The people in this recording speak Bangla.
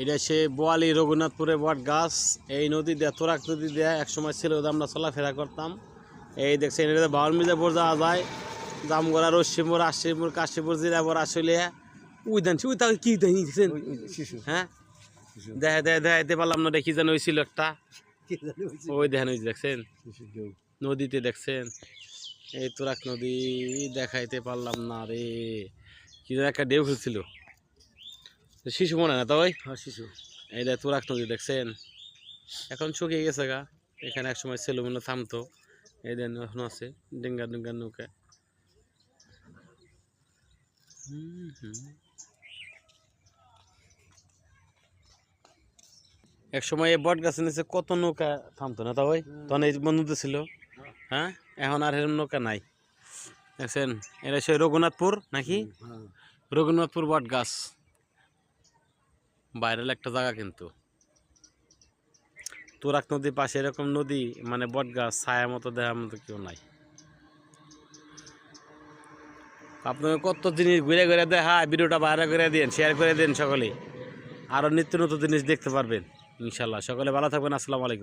এটা সে বোয়ালি রঘুনাথপুরে বট গাছ। এই নদী দিয়ে তোরাক নদী দিয়ে একসময় ছিল ওদের আমরা চলাফেরা করতাম। এই দেখছেন এটা বাউল মির্জাপুর যাওয়া যায়। দামগড়া রশ্মিপুর আশিপুর কাশীপুর জিরাপুর আসলে উই দেন উই তাকে কি দেখছেন শিশু। হ্যাঁ? দেখে দেখে দেখাইতে পারলাম না দেখি যেন হয়েছিল একটা ওই দেখেন ওই দেখছেন? নদীতে দেখছেন? এই তোরাক নদী দেখাইতে পারলাম না রে। কি একটা ঢেউ খেলছিল শিশু মনে না তো ওই হ্যাঁ শিশু। এই দেখ তুরাক নদী দেখছেন? এখন শুকিয়ে গেছে গা। এখানে এক সময় ছিল মনে থামতো। এই দেন এখন আছে ডিঙ্গা ডিঙ্গা নৌকা। এক সময় এই বট গাছের নিচে কত নৌকা থামতো না তা ওই তখন এই বন্ধুতে ছিল। হ্যাঁ? এখন আর এরকম নৌকা নাই। দেখছেন? এটা সে রঘুনাথপুর নাকি? হ্যাঁ। রঘুনাথপুর বট গাছ। বাইরের একটা জায়গা কিন্তু। তুরাক নদীর পাশে এরকম নদী মানে বট গাছ, ছায়া মতো দেখার মতো কেউ নাই। আপনাকে কত জিনিস ঘুরে ঘুরে দেখা ভিডিওটা বাইরে করে দিন শেয়ার করে দিন সকলে আরও নিত্য নতুন জিনিস দেখতে পারবেন, ইনশাল্লাহ। সকলে ভালো থাকবেন, আসসালামু আলাইকুম।